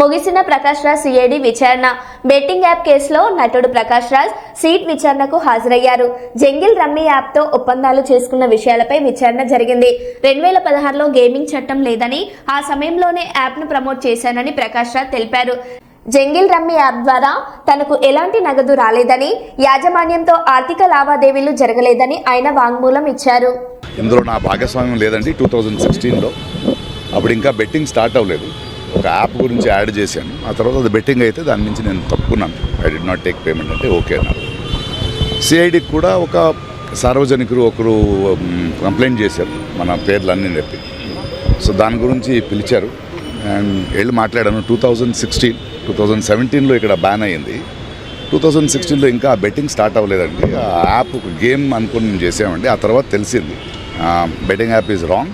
ముగిసిన ప్రకాష్ రాజ్ సిఐడి విచారణ. Betting app కేసులో నటుడు ప్రకాష్ రాజ్ సీట్ విచారణకు హాజరయ్యారు. జంగిల్ రమ్మీ యాప్తో ఒప్పందాలు చేసుకున్న విషయాలపై విచారణ జరిగింది. రెండు వేల పదహారులో గేమింగ్ చట్టం లేదని ఆ సమయంలోనే యాప్ను ప్రమోట్ చేశానని ప్రకాష్ రాజ్ తెలిపారు. జంగిల్ రమ్మీ యాప్ ద్వారా తనకు ఎలాంటి నగదు రాలేదని యాజమాన్యంతో ఆర్థిక లావాదేవీలు జరగలేదని ఆయన వాంగ్మూలం ఇచ్చారు. ఇందులో నా భాగస్వామ్యం లేదండి. టూ థౌజండ్ సిక్స్టీన్లో అప్పుడు ఇంకా బెట్టింగ్ స్టార్ట్ అవ్వలేదు. ఒక యాప్ గురించి యాడ్ చేశాను. ఆ తర్వాత అది బెట్టింగ్ అయితే దాని నుంచి నేను తప్పుకున్నాను. I did not take payment అంటే ఓకే అన్నారు. సిఐడికి కూడా ఒక సార్వజనికులు ఒకరు కంప్లైంట్ చేశారు. మన పేర్లు అన్నీ చెప్పి. సో దాని గురించి పిలిచారు. అండ్ వెళ్ళి మాట్లాడాను. Two thousand sixteen two thousand సెవెంటీన్లో ఇక్కడ బ్యాన్ అయ్యింది. టూ థౌజండ్ సిక్స్టీన్లో ఇంకా బెట్టింగ్ స్టార్ట్ అవ్వలేదండి. ఆ యాప్ గేమ్ అనుకుని మేము చేసామండి. ఆ తర్వాత తెలిసింది. బెట్టింగ్ యాప్ ఈజ్ రాంగ్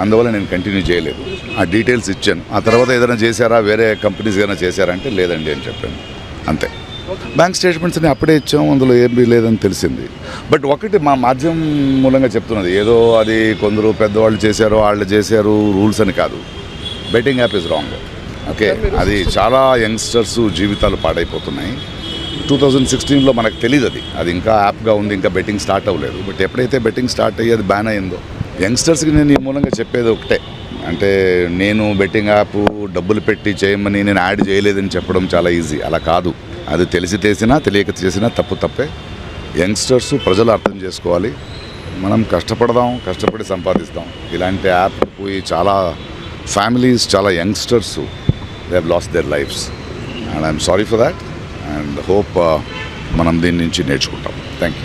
అందువల్ల నేను కంటిన్యూ చేయలేదు. ఆ డీటెయిల్స్ ఇచ్చాను. ఆ తర్వాత ఏదైనా చేశారా? వేరే కంపెనీస్ ఏదైనా చేశారా అంటే లేదండి అని చెప్పాను. అంతే. బ్యాంక్ స్టేట్మెంట్స్ని అప్పుడే ఇచ్చాము. అందులో ఏమీ లేదని తెలిసింది. బట్ ఒకటి మా మాధ్యమం మూలంగా చెప్తున్నది. ఏదో అది కొందరు పెద్దవాళ్ళు చేశారు వాళ్ళు చేశారు రూల్స్ అని కాదు. Betting app is wrong okay అది చాలా యంగ్స్టర్స్ జీవితాలు పాడైపోతున్నాయి. టూ థౌజండ్ సిక్స్టీన్లో మనకు తెలియదు అది. అది ఇంకా యాప్గా ఉంది ఇంకా బెట్టింగ్ స్టార్ట్ అవ్వలేదు. బట్ ఎప్పుడైతే బెట్టింగ్ స్టార్ట్ అయ్యి అది బ్యాన్ అయిందో యంగ్స్టర్స్కి నేను ఈ మూలంగా చెప్పేది ఒకటే. అంటే నేను బెట్టింగ్ యాప్ డబ్బులు పెట్టి చేయమని నేను యాడ్ చేయలేదని చెప్పడం చాలా ఈజీ. అలా కాదు. అది తెలిసి చేసినా తెలియక చేసినా తప్పు తప్పే. యంగ్స్టర్స్ ప్రజలు అర్థం చేసుకోవాలి. మనం కష్టపడదాం కష్టపడి సంపాదిస్తాం. ఇలాంటి యాప్ పోయి చాలా ఫ్యామిలీస్ చాలా youngsters they have lost their lives and I'm sorry for that and hope మనం దీని నుంచి నేర్చుకుంటాం. Thank you